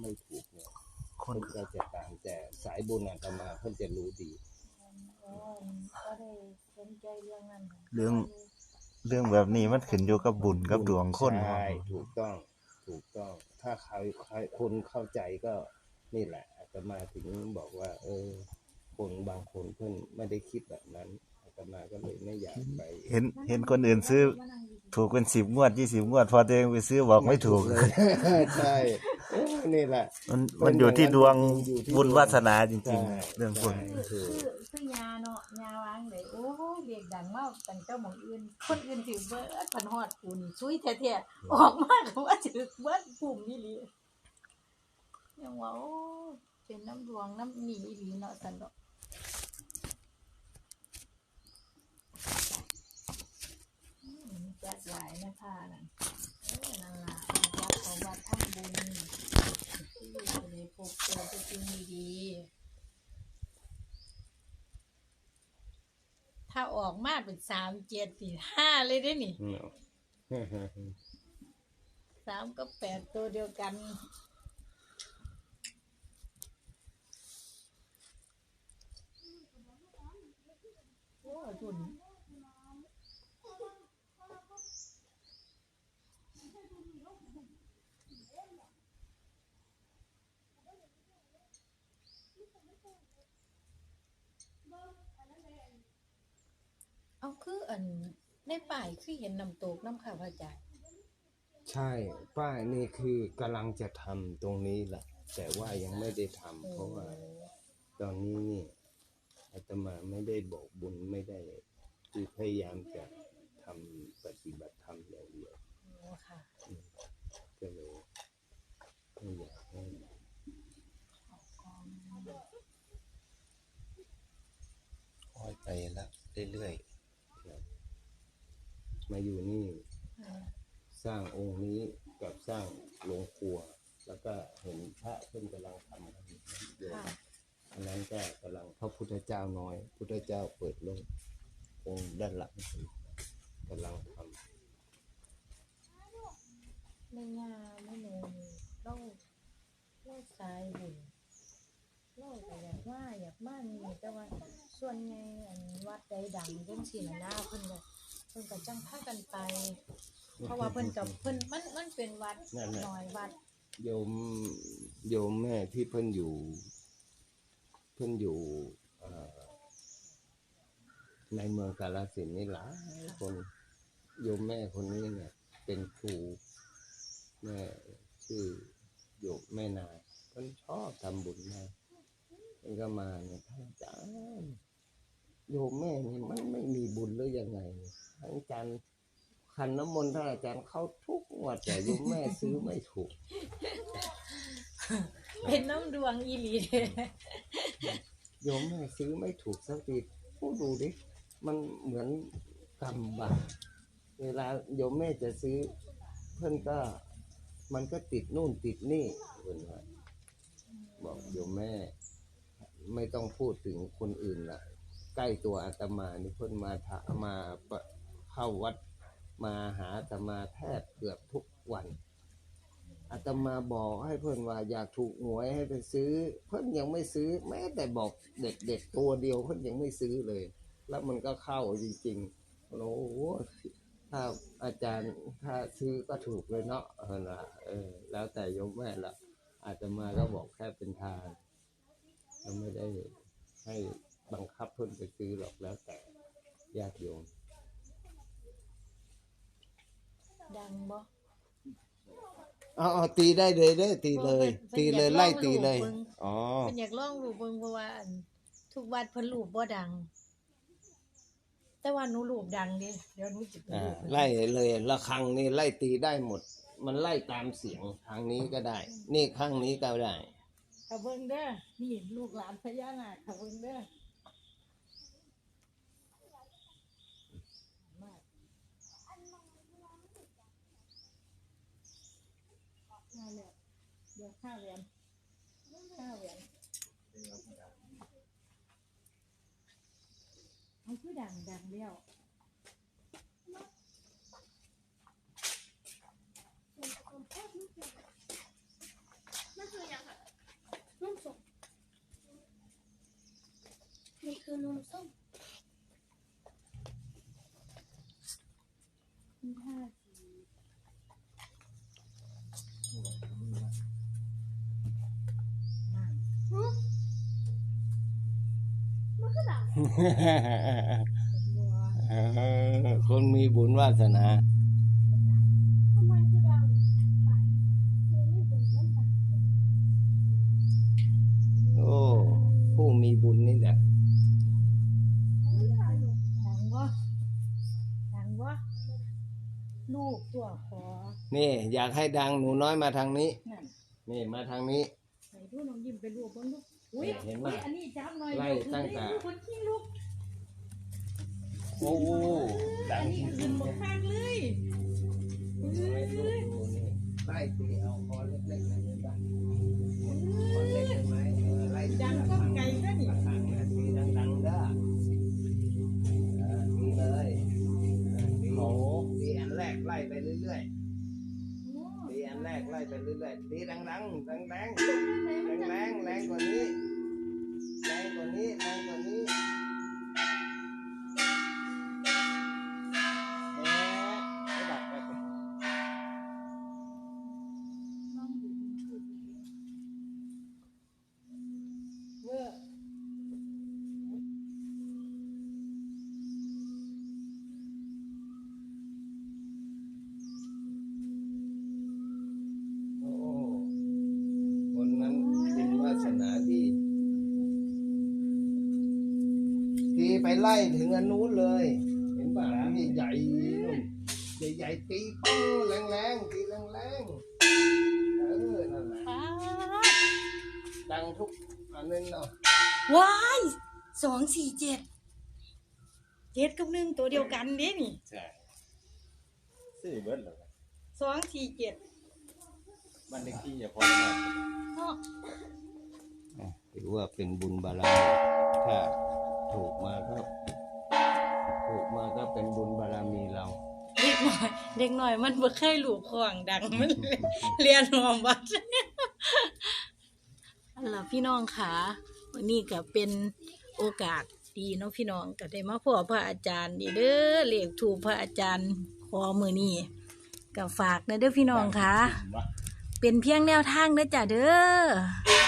ไม่ถูกเนี่ยคนเพิ่นก็จะตามแต่สายบุญอาตมาเพิ่นจะรู้ดีอ๋อก็ได้สนใจเรื่องนั้นค่ะเรื่องเรื่องแบบนี้มันขึ้นอยู่กับบุญกับดวงคนใช่ถูกต้องถูกต้อง ถ้าใครใครคนเข้าใจก็นี่แหละอาตมาถึงบอกว่า เออ คนบางคนเพิ่นไม่ได้คิดแบบนั้นอาตมาก็เลยไม่อยากไป เห็นเห็นคนอื่นซื้อ ถูกเป็นสิบงวดยี่สิบงวด พอตัวเองไปซื้อบอกไม่ถูกเลยใช่เออ นี่แหละ มันมันอยู่ที่ดวงอยู่ที่บุญวาสนาจใช่ริง ๆ เรื่องพวกนี้คือคือคือยาเนาะยาวางเลยโอ้ยเรียกดังมากตั้งเจ้าหมองอื่น คนอื่นถือเบิดพันฮอดกูนี่ซุยแท้ๆออกมาก็ว่าถือเบิดปุ่มนี่หลียังว่าโอ้ยเป็นน้ำดวงน้ำหนีอีหลีเนาะสันดอกอืมจัดหลายนะคะนั่นเออนั่นล่ะวัดของวัดทำบุญที่อยู่ในพบเจอจะจริงดีๆถ้า ออกมาเป็นสามเจ็ดสี่ห้าเลยได้นี่เนาะ สามกับแปดตัวเดียวกัน โอ้ยคุณ เอาคืออันในป่ายคือเห็นน้ำตกน้ำข้าวพระจันทร์ใช่ป้ายนี่คือกำลังจะทำตรงนี้แหละ แต่ว่ายังไม่ได้ทำเพราะว่าตอนนี้นี่อาตมาไม่ได้บอกบุญไม่ได้ คือพยายามจะทำปฏิบัติธรรมอย่างเดียว โอ้ค่ะ ก็เลยไม่อยากให้ ค่อยไปแล้วเรื่อย มาอยู่นี่เออสร้างองค์นี้กับสร้างโรงครัว แล้วก็เห็นพระเพิ่นกำลังทำกันอยู่โยมค่ะ อันนั้นก็กำลังพระพุทธเจ้าน้อย พุทธเจ้าเปิดโลกองค์ด้านหลังกำลังทไม่ยาไม่โนเล่าเล่าสายบุญเล่าก็อยากมาอยากมานี่แต่ว่าส่วนใหญ่อันวัดใดดังจังซี่น่ะนะเพิ่นก็ เพิ่นก็จังพากันไปำเพราะว่าเพิ่นกับเพิ่นมันมันเป็นวัดนั่นแหละน้อยวัดโยมโยมแม่ที่เพิ่นอยู่ เพิ่นอยู่เอ่อในเมืองกาฬสินธุ์นี่หลายคนโยมแม่คนนี้เนี่ย เป็นครูแม่ชื่อโยมแม่นาเพิ่นชอบทำบุญมากเพิ่นก็มาเนี่ยท่านอาจารย์ โยมแม่นี่มันไม่มีบุญหรือยังไงท่านอาจารย์ขันน้ำมนต์ท่านอาจารย์เข้าทุกงวดแต่โยมแม่ซื้อไม่ถูก เป็นน้ำดวงอีหลีเด้โยมแม่ซื้อไม่ถูกสักทีพูดดูดิมันเหมือนกำบากเวลาโยมแม่จะซื้อ เพื่อนก็ มันก็ติดนู่นติดนี่เพื่อนว่าบอกโยมแม่ ไม่ต้องพูดถึงคนอื่นละ ใกล้ตัวอาตมานี่เพื่อนมาถามาเข้าวัดมาหาอาตมาแทบเกือบทุกวันอาตมาบอกให้เพื่อนว่าอยากถูกหวยให้ไปซื้อ เพื่อนยังไม่ซื้อ แม้แต่บอกเด็กๆตัวเดียวเพื่อนยังไม่ซื้อเลย แล้วมันก็เข้าจริงๆโอ้โหถ้าอาจารย์ถ้าซื้อก็ถูกเลยเนาะเออละเออ แล้วแต่โยมแม่ละอาตมาก็บอกแค่เป็นทางเราไม่ได้ให้ บังคับเพื่อนไปซื้อหรอกแล้วแต่ญาติโยมดังบ่อ๋อตีได้เลยได้ตีเลย ตีเลยไล่ตีเลย อ๋อเพิ่นอยากลองรูปเบิ่งเพราะว่าอันทุกวัดเพิ่นรูปบ่ดัง แต่ว่าหนูรูปดังเด้เดี๋ยวหนูจะไปอ่ารูปให้ไล่เลยละครังนี่ไล่ตีได้หมด มันไล่ตามเสียงทางนี้ก็ได้ นี่ข้างนี้ก็ได้ เอาเบิ่งเด้อนี่ลูกหลานพญานาคเอาเบิ่งเด้อ ข้าวเหรียญข้าวเหรียญเอาคือดังดังเลี้ยวนั่นคืออย่างค่ะนุ่มส้มนี่คือนุ่มส้ม คนมีบุญวาสนาทำไมคือดังไปเดี๋ยวไม่เป็นมันดังโอ้ผู้มีบุญนี่แหละมันดังอยู่ดังวะดังวะลูกตัวขอ นี่ อยากให้ดังหนูน้อยมาทางนี้นั่นนี่มาทางนี้ ไหนดูน้องยิ้มไปลูกเบ้างลูกอุ้ย เห็นไหมอุ๊ยอันนี้จับหน่อยไล่ตั้งแต่เดี๋ยวคนขี้ลูกโอ้ดัอังนนี้จริขึ้นงบๆกข้างเลยเอ้ยไล่ตีเอาคอเล็กๆนะดังคอเล็กใช่ไหมเออไล่ตีดังก็ไกลก็นี่ดังนะตีดังๆเด้อเออตีเลยเออตีตีอันแรกไล่ไปเรื่อยๆตีอันแรกไล่ไปเรื่อยๆตีดังๆดังๆแรงแรงแรงกว่านี้แรงกว่านี้แรงกว่านี้แหมไม่ดับไป เมื่อโอ้คนนั้นบุญวาสนาดี ตีไปไล่ถึงอันนู้นเลย เห็นป่ะนี่ใหญ่นู่นใหญ่ๆตีปังแรงๆตีแรงๆเออนั่นแหละป๊าดดังทุกอันนึงเนาะว้ายสองสี่เจ็ดเจ็ดกับหนึ่งตัวเดียวกันเด้นี่ใช่ซื้อเบิดเลยสองสี่เจ็ดบ้านเลขที่อย่าพอมากเนาะถือว่าเป็นบุญบารมีถ้า ถูกมาก็ถูกมาก็เป็นบุญบารมีเรา เด็กหน่อย เด็กหน่อยมันบ่เคยหลูกของดังมันเลยเรียนหอมวัดอันล่ะพี่น้องค่ะวันนี้ก็เป็นโอกาสดีเนาะพี่น้องก็ได้มาพบพระอาจารย์นี่เด้อเลขถูกพระอาจารย์ขอมือนี้ก็ฝากนะเด้อพี่น้องค่ะ เป็นเพียงแนวทางเด้อจ้ะเด้อ